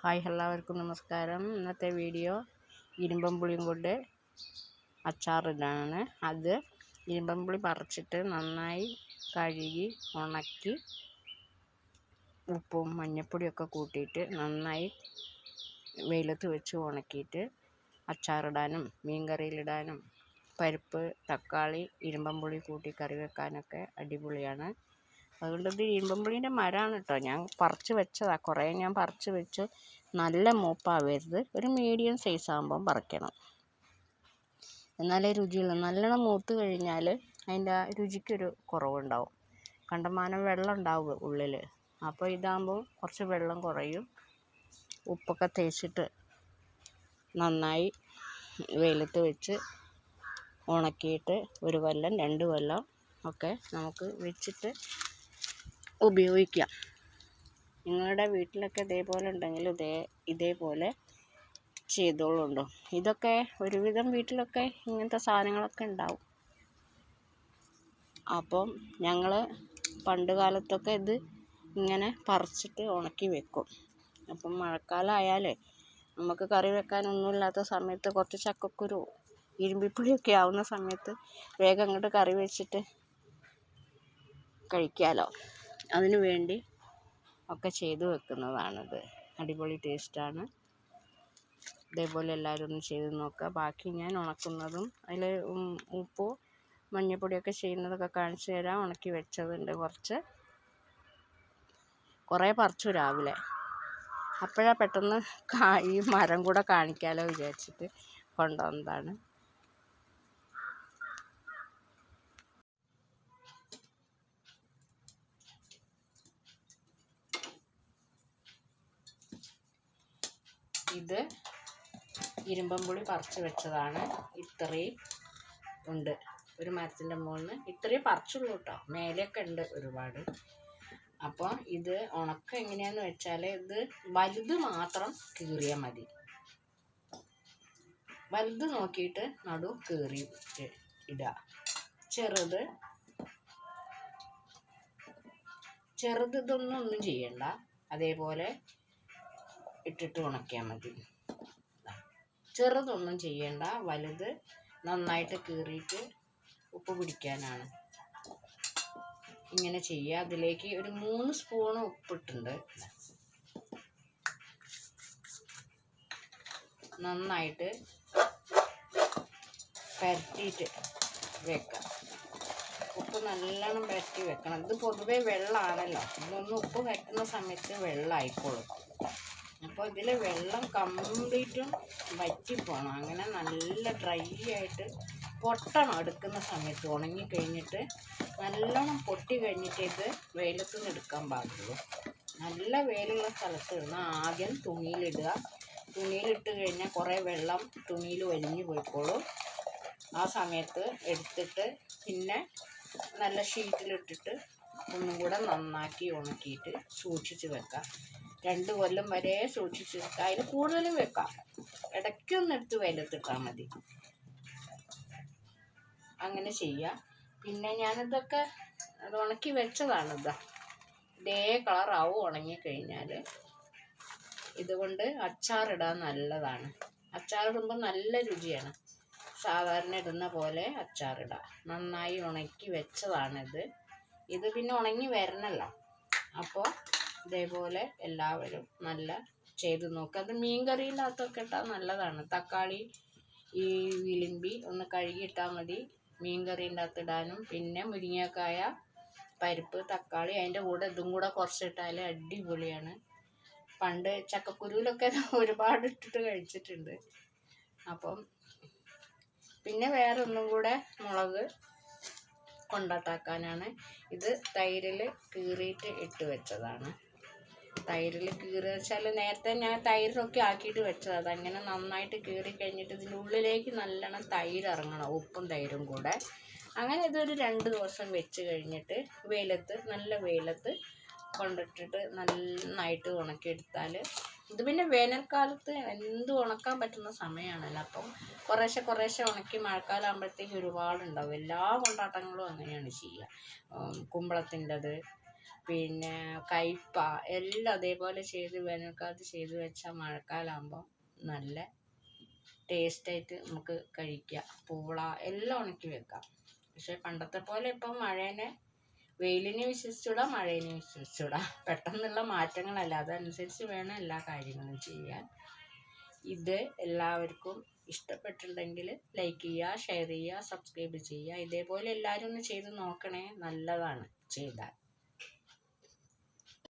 Hi എല്ലാവർക്കും നമസ്കാരം. ഇന്നത്തെ വീഡിയോ ഇരുമ്പം പുളിയും കൊണ്ട് അച്ചാറിടാനാണ്. അത് ഇരുമ്പം പുളി പറിച്ചിട്ട് നന്നായി കഴുകി ഉണക്കി ഉപ്പും മഞ്ഞൾപ്പൊടിയൊക്കെ കൂട്ടിയിട്ട് നന്നായി വെയിലത്ത് വെച്ച് ഉണക്കിയിട്ട് അച്ചാറിടാനും മീൻ കറിയിലിടാനും പരിപ്പ് തക്കാളി ഇരുമ്പം പുളി കൂട്ടി കറി വെക്കാനൊക്കെ അടിപൊളിയാണ്. അതുകൊണ്ട് ഇത് ഇരുമ്പമ്പുളീന്റെ മരമാണ് കേട്ടോ ഞാൻ പറിച്ച് വെച്ചതാണ് കുറേ ഞാൻ പറിച്ച് വെച്ച്. നല്ല മൂപ്പാവരുത്. ഒരു മീഡിയം സൈസ് ആകുമ്പം പറിക്കണം. എന്നാലേ രുചിയുള്ളൂ. നല്ലോണം മൂത്ത് കഴിഞ്ഞാൽ അതിന്റെ ആ രുചിക്കൊരു കുറവുണ്ടാവും. കണ്ടമാനം വെള്ളം ഉണ്ടാവും ഉള്ളിൽ അപ്പോൾ ഇതാകുമ്പോൾ കുറച്ച് വെള്ളം കുറയും. ഉപ്പൊക്കെ തേച്ചിട്ട് നന്നായി വെയിലത്ത് വെച്ച് ഉണക്കിയിട്ട് ഒരു കൊല്ലം രണ്ട് കൊല്ലം ഒക്കെ നമുക്ക് വെച്ചിട്ട് ഉപയോഗിക്കാം നിങ്ങളുടെ വീട്ടിലൊക്കെ ഇതേപോലെ ഉണ്ടെങ്കിൽ ഇതേ ഇതേപോലെ ചെയ്തോളുണ്ടോ? ഇതൊക്കെ ഒരുവിധം വീട്ടിലൊക്കെ ഇങ്ങനത്തെ സാധനങ്ങളൊക്കെ ഉണ്ടാവും. അപ്പം ഞങ്ങൾ പണ്ട് കാലത്തൊക്കെ ഇത് ഇങ്ങനെ പറിച്ചിട്ട് ഉണക്കി വെക്കും. അപ്പം മഴക്കാലമായാലേ നമുക്ക് കറി വെക്കാനൊന്നും ഇല്ലാത്ത സമയത്ത് കുറച്ച് ചക്കക്കുരു ഇരുമ്പിപ്പുളിയൊക്കെ ആവുന്ന സമയത്ത് വേഗം അങ്ങോട്ട് കറി വെച്ചിട്ട് കഴിക്കാമല്ലോ അതിനു വേണ്ടി ഒക്കെ ചെയ്ത് വെക്കുന്നതാണിത്. അടിപൊളി ടേസ്റ്റാണ്. ഇതേപോലെ എല്ലാവരും ഒന്ന് ചെയ്ത് നോക്കുക. ബാക്കി ഞാൻ ഉണക്കുന്നതും അതിൽ ഉപ്പോ മഞ്ഞൾപ്പൊടിയൊക്കെ ചെയ്യുന്നതൊക്കെ കാണിച്ചു തരാം. ഉണക്കി വെച്ചതുണ്ട് കുറച്ച്. കുറേ പറിച്ചു രാവിലെ. അപ്പോഴാണ് പെട്ടെന്ന് ഈ മരം കൂടെ കാണിക്കാമല്ലോ വിചാരിച്ചിട്ട് കൊണ്ടുവന്നതാണ്. ഇത് ഇരുമ്പമ്പുളി പറിച്ച് വെച്ചതാണ്. ഇത്രയും ഉണ്ട്. ഒരു മരത്തിന്റെ മുകളിൽ ഇത്രയും പറിച്ചുള്ളൂ കേട്ടോ. മേലെയൊക്കെ ഉണ്ട് ഒരുപാട്. അപ്പോൾ ഇത് ഉണക്കം എങ്ങനെയാന്ന് വെച്ചാൽ ഇത് വലുത് മാത്രം കീറിയാൽ മതി. വലുത് നോക്കിയിട്ട് നടു കീറി ഇടുക. ചെറുത് ചെറുത് ഇതൊന്നും ഒന്നും ചെയ്യണ്ട. അതേപോലെ ഇട്ടിട്ട് ഉണക്കിയാൽ മതി. ചെറുതൊന്നും ചെയ്യണ്ട. വലുത് നന്നായിട്ട് കീറിയിട്ട് ഉപ്പ് പിടിക്കാനാണ്. ഇങ്ങനെ ചെയ്യുക അതിലേക്ക് ഒരു മൂന്ന് സ്പൂൺ ഉപ്പിട്ടുണ്ട്. നന്നായിട്ട് പരത്തിയിട്ട് വെക്കാം. ഉപ്പ് നല്ലോണം പരത്തി വെക്കണം. ഇത് പൊതുവേ വെള്ളമാണല്ലോ ഇതൊന്ന് ഉപ്പ് വെക്കുന്ന സമയത്ത് വെള്ളമായിക്കോളും അപ്പോൾ ഇതിൽ വെള്ളം കംപ്ലീറ്റും വറ്റിപ്പോണം. അങ്ങനെ നല്ല ഡ്രൈ ആയിട്ട് പൊട്ടണം എടുക്കുന്ന സമയത്ത്. ഉണങ്ങി കഴിഞ്ഞിട്ട് നല്ലോണം പൊട്ടി കഴിഞ്ഞിട്ട് ഇത് വെയിലത്ത് നിന്ന് എടുക്കാൻ പാടുള്ളൂ. നല്ല വെയിലുള്ള സ്ഥലത്ത് ഇടുന്ന ആദ്യം തുണിയിലിടുക. തുണിയിലിട്ട് കഴിഞ്ഞാൽ കുറേ വെള്ളം തുണിയിൽ വലിഞ്ഞു പോയിക്കോളും. ആ സമയത്ത് എടുത്തിട്ട് പിന്നെ നല്ല ഷീറ്റിലിട്ടിട്ട് ഒന്നും കൂടെ നന്നാക്കി ഉണക്കിയിട്ട് സൂക്ഷിച്ച് വെക്കാം രണ്ട് കൊല്ലം വരെ സൂക്ഷിച്ച് വെക്കാം. അതിന് കൂടുതലും വെക്കാം. ഇടയ്ക്കൊന്ന് എടുത്ത് വെയിലത്തിട്ടാൽ മതി. അങ്ങനെ ചെയ്യാം. പിന്നെ ഞാനിതൊക്കെ അത് ഉണക്കി വെച്ചതാണിതാ ഇതേ. കളറാവും ഉണങ്ങിക്കഴിഞ്ഞാൽ ഇതുകൊണ്ട് അച്ചാറിടാൻ നല്ലതാണ്. അച്ചാറിടുമ്പോൾ നല്ല രുചിയാണ്. സാധാരണ ഇടുന്ന പോലെ അച്ചാറിടാം നന്നായി ഉണക്കി വെച്ചതാണിത്. ഇത് പിന്നെ ഉണങ്ങി വരണല്ലോ. അപ്പോൾ ഇതേപോലെ എല്ലാവരും നല്ല ചെയ്ത് നോക്കുക അത് മീൻ കറിയില്ലാത്തൊക്കെ ഇട്ടാൽ നല്ലതാണ്. തക്കാളി ഈ വിളിമ്പി ഒന്ന് കഴുകിയിട്ടാൽ മതി. മീൻ കറീന്റെ അകത്ത് ഇടാനും. പിന്നെ മുരിങ്ങക്കായ പരിപ്പ് തക്കാളി അതിന്റെ കൂടെ ഇതും കൂടെ കുറച്ചിട്ടാൽ അടിപൊളിയാണ്. പണ്ട് ചക്കക്കുരുവിലൊക്കെ ഒരുപാട് ഇട്ടിട്ട് കഴിച്ചിട്ടുണ്ട്. അപ്പം പിന്നെ വേറെ ഒന്നും കൂടെ മുളക് കൊണ്ടാട്ടാക്കാനാണ്. ഇത് തൈരിൽ കീറിയിട്ട് ഇട്ട് വെച്ചതാണ്. തൈരിൽ കീറി വെച്ചാൽ നേരത്തെ ഞാൻ തൈരൊക്കെ ആക്കിയിട്ട് വെച്ചത്. അതങ്ങനെ നന്നായിട്ട് കീറി കഴിഞ്ഞിട്ട് ഇതിന്റെ ഉള്ളിലേക്ക് നല്ലോണം തൈര് ഇറങ്ങണം ഉപ്പും തൈരും കൂടെ. അങ്ങനെ ഇതൊരു രണ്ട് ദിവസം വെച്ച് കഴിഞ്ഞിട്ട് വെയിലത്ത് നല്ല വെയിലത്ത് കൊണ്ടിട്ടിട്ട് നന്നായിട്ട് ഉണക്കിയെടുത്താൽ ഇത് പിന്നെ വേനൽക്കാലത്ത് എന്ത് ഉണക്കാൻ പറ്റുന്ന സമയമാണല്ലോ അപ്പം കുറേശ്ശെ കുറേശ്ശെ ഉണക്കി മഴക്കാലം ആകുമ്പോഴത്തേക്ക് ഒരുപാടുണ്ടാവും. എല്ലാ കൊണ്ടാട്ടങ്ങളും അങ്ങനെയാണ് ചെയ്യുക. കുമ്പളത്തിന്റെത് പിന്നെ കയ്പ എല്ലാം അതേപോലെ ചെയ്ത് വേനൽക്കാലത്ത് ചെയ്ത് വെച്ചാൽ മഴക്കാലമാകുമ്പോൾ നല്ല ടേസ്റ്റായിട്ട് നമുക്ക് കഴിക്കാം. പൂള എല്ലാം ഉണക്കി വെക്കാം. പക്ഷെ പണ്ടത്തെ പോലെ ഇപ്പം മഴേനെ വെയിലിനെ വിശ്വസിച്ചൂടാ മഴേനെ വിശ്വസിച്ചൂടാ. പെട്ടെന്നുള്ള മാറ്റങ്ങളല്ല. അതനുസരിച്ച് വേണം എല്ലാ കാര്യങ്ങളും ചെയ്യാൻ. ഇത് എല്ലാവർക്കും ഇഷ്ടപ്പെട്ടിട്ടുണ്ടെങ്കിൽ ലൈക്ക് ചെയ്യുക ഷെയർ ചെയ്യുക സബ്സ്ക്രൈബ് ചെയ്യുക. ഇതേപോലെ എല്ലാവരും ഒന്ന് ചെയ്ത് നോക്കണേ. നല്ലതാണ് ചെയ്താൽ.